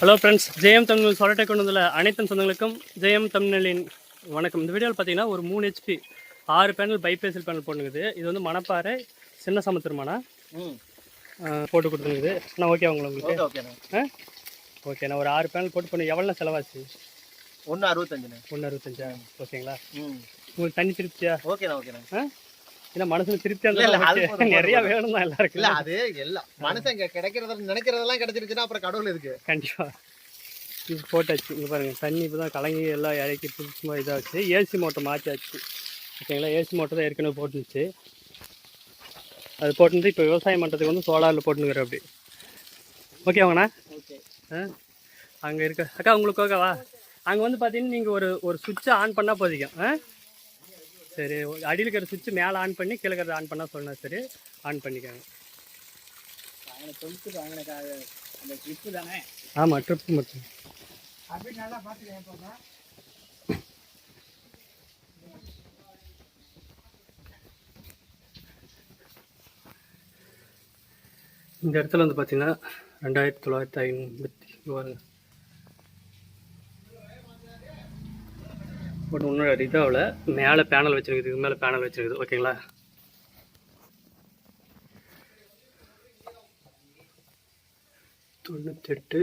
Hello friends Jayam Tamil சொலட்டை கொண்டு வந்துள்ள அனைத்து சொந்தங்களுக்கும் ஜெயம் தமிழின் வணக்கம். இந்த வீடியோவில் பார்த்தீங்கன்னா ஒரு மூணு ஹெச்பி ஆறு பேனல் பைபேசல் பேனல் போட்டுங்குது இது வந்து மணப்பாறை சின்ன சமுத்திரமானா போட்டு கொடுத்துருக்குது. நான் ஓகே உங்களுக்கு? ஓகே ஓகேண்ணே ஒரு ஆறு பேனல் போட்டு பண்ணி எவ்வளோ செலவாச்சு? ஒன்று அறுபத்தஞ்சுண்ணே. ஒன்று அறுபத்தஞ்சா? ஓகேங்களா? ம். உங்களுக்கு தண்ணி திருப்தியா? ஓகேண்ணா ஓகேண்ணே. ஏன்னா மனசுக்கு திருப்தியா போதும், நிறைய. வேணும் தான் எல்லாருக்கும். இல்ல அது எல்லாம் மனுஷன் இங்க கிடைக்கிறத நினைக்கிறதெல்லாம் கிடைச்சிருச்சுன்னா அப்புறம் கடவுள் இருக்கு கண்டிப்பாக இது போட்டாச்சு. இங்கே பாருங்கள் தண்ணி இப்போ தான் கலங்கி எல்லாம் இறக்கி புதுசுமா இதாச்சு. ஏசி மோட்டர் மாற்றியாச்சு ஓகேங்களா? ஏசி மோட்டர் தான் ஏற்கனவே போட்டுருந்துச்சு. அது போட்டுருந்து இப்போ விவசாயம் பண்ணுறதுக்கு வந்து சோலாரில் போட்டுனுக்குற அப்படி. ஓகே வாங்கண்ணா. ஓகே. ஆ? அங்கே இருக்க. அக்கா உங்களுக்கு ஓகேவா அங்கே வந்து பார்த்தீங்கன்னா நீங்கள் ஒரு ஒரு சுவிட்சை ஆன் பண்ணால் போதிக்கும் சரி அடியில் இருக்கிற சுவிட்ச் மேலே ஆன் பண்ணி கீழே இருக்கிறத ஆன் பண்ணால் சொன்னா சரி. ஆன் பண்ணிக்கோங்க. ஆமாம் ட்ரிப் மட்டும். இந்த இடத்துல வந்து பார்த்தீங்கன்னா ரெண்டாயிரத்தி தொள்ளாயிரத்தி ஐம்பத்தி பட் இன்னொரு இதாவில் மேலே பேனல் வச்சுருக்குது மேலே பேனல் வச்சுருக்குது. ஓகேங்களா? தொண்ணூத்தெட்டு.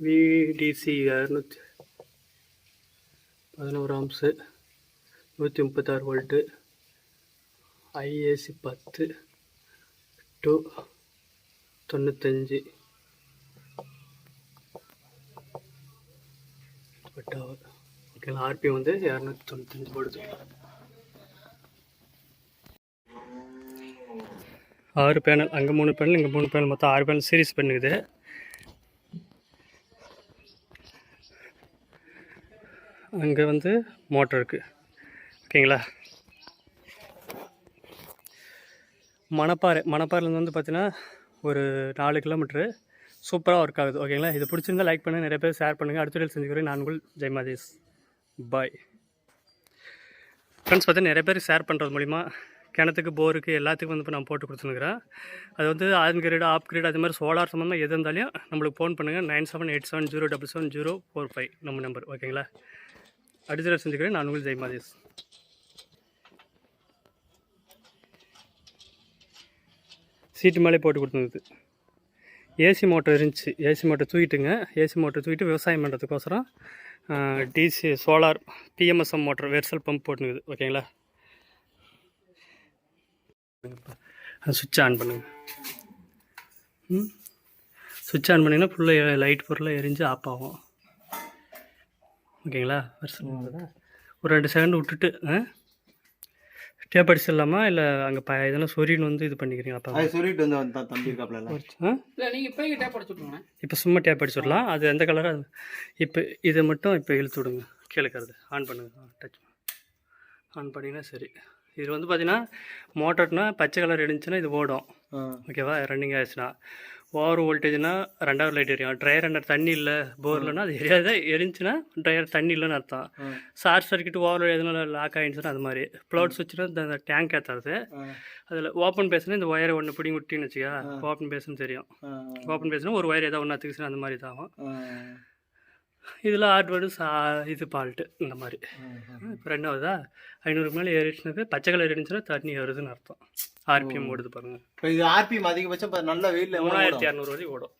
விடிசி இரநூத்தி பதினோரு ஆம்ஸு நூற்றி முப்பத்தாறு வோல்ட்டு ஐஏசி பத்து டூ தொண்ணூத்தஞ்சு. பட்டாவது ஓகேங்களா ஆர்பி வந்து இரநூத்தி தொண்ணூத்தஞ்சு போடுது ஆறு பேனல் அங்கே மூணு பேனல் இங்கே மூணு பேனல். மொத்தம் ஆறு பேனல் சீரிஸ் பண்ணுது. அங்கே வந்து மோட்டர் இருக்குது ஓகேங்களா மணப்பாறை மணப்பாறைலேருந்து வந்து பார்த்தீங்கன்னா ஒரு நாலு கிலோமீட்ரு சூப்பராக ஒர்க் ஆகுது. ஓகேங்களா இது பிடிச்சிருந்தா லைக் பண்ணுங்கள் நிறைய பேர் ஷேர் பண்ணுங்கள் அடுத்த வீடியோ செஞ்சுக்கிறேன் நான் உங்கள் பாய் ஃப்ரெண்ட்ஸ் பார்த்தீங்கன்னா நிறைய பேர் ஷேர் பண்ணுறது மூலிமா கிணத்துக்கு போருக்கு எல்லாத்துக்கும் வந்து இப்போ நான் போட்டு கொடுத்துருக்குறேன் அது வந்து ஆன் கிரேடு ஆப் கிரேடு அது மாதிரி சோலார் சம்மந்தமாக எது இருந்தாலும் நம்மளுக்கு ஃபோன் பண்ணுங்கள் nine seven eight seven zero double seven zero four five நம்ம நம்பர் ஓகேங்களா அடுத்த செஞ்சுக்கிறேன் நான் உங்கள் ஜெயமாதேஷ் சீட்டு மேலே போட்டு கொடுத்துருந்தது ஏசி மோட்டர் இருந்துச்சு. ஏசி மோட்டர் தூக்கிட்டுங்க. ஏசி மோட்டர் தூக்கிட்டு விவசாயம் பண்ணுறதுக்கோசரம் டிசி சோலார் பிஎம்எஸ்எம் மோட்டர் வெர்சல் பம்ப் போட்டுனுக்குது. ஓகேங்களா? சுவிட்ச் ஆன் பண்ணுங்க. ம்? சுவிட்ச் ஆன் பண்ணிங்கன்னா ஃபுல்லாக லைட் பொருளாக எரிஞ்சு ஆஃப் ஆகும். ஓகேங்களா? வெர்சல் ஒரு ரெண்டு செகண்ட் விட்டுட்டு ஆ? டேப் அடிச்சிடலாமா இல்லை அங்கே ப இதெல்லாம் சொரின்னு வந்து இது பண்ணிக்கிறீங்க அப்போ? அது சொல்லிட்டு வந்து தம்பி இருக்காப்ல ஆ? இல்லை நீங்கள் இப்போ டேப் அடிச்சுட்ருங்க இப்போ சும்மா டேப் அடிச்சிடலாம் அது எந்த கலராக அது இப்போ இதை மட்டும் இப்போ இழுத்து விடுங்க. கேளுக்கிறது ஆன் பண்ணுங்க. டச் ஆன் பண்ணிங்கன்னா சரி. இது வந்து பார்த்தீங்கன்னா மோட்டர்னா பச்சை கலர் இருந்துச்சுன்னா இது ஓடும். ஓகேவா ரன்னிங் ஆயிடுச்சுன்னா. ஓவர் வோல்டேஜ்னா ரெண்டாவது லைட் எரியும். ட்ரையர் ரெண்டர் தண்ணி இல்லை போர்லன்னா அது எரியாத? எரிஞ்சுன்னா ட்ரையர் தண்ணி இல்லைன்னு அர்த்தம். ஷார்ட் சர்க்கிட் ஓவர் எதுனால லாக் ஆகிடுச்சுன்னா அது மாதிரி. ப்ளவுட் சுவிட்ச்னா இந்த டேங்க் ஏற்றாது அதில் ஓப்பன் பேசுனா இந்த ஒயரை ஒன்று பிடிங்கி விட்டின்னு வச்சுக்கா ஓப்பன் பேசுன்னு தெரியும். ஓப்பன் பேசுனா ஒரு ஒயர் ஏதாவது ஒன்று அத்துக்குச்சுன்னா அந்த மாதிரி இதாகும். இதில் ஹார்ட்வேர்டு சா இது ஃபால்ட்டு இந்த மாதிரி. இப்போ ரெண்டாவதா ஐநூறுக்கு மேலே ஏறிச்சுனாவே பச்சை கலர் இருந்துச்சுன்னா தண்ணி வருதுன்னு அர்த்தம். ஆர்பிஎம் ஓடுது பாருங்கள் இது ஆர்பிஎம் அதிகபட்சம் நல்ல வெயில்ல எவ்வளவு மூணாயிரத்தி? இரநூறு வரைக்கும் ஓடும்.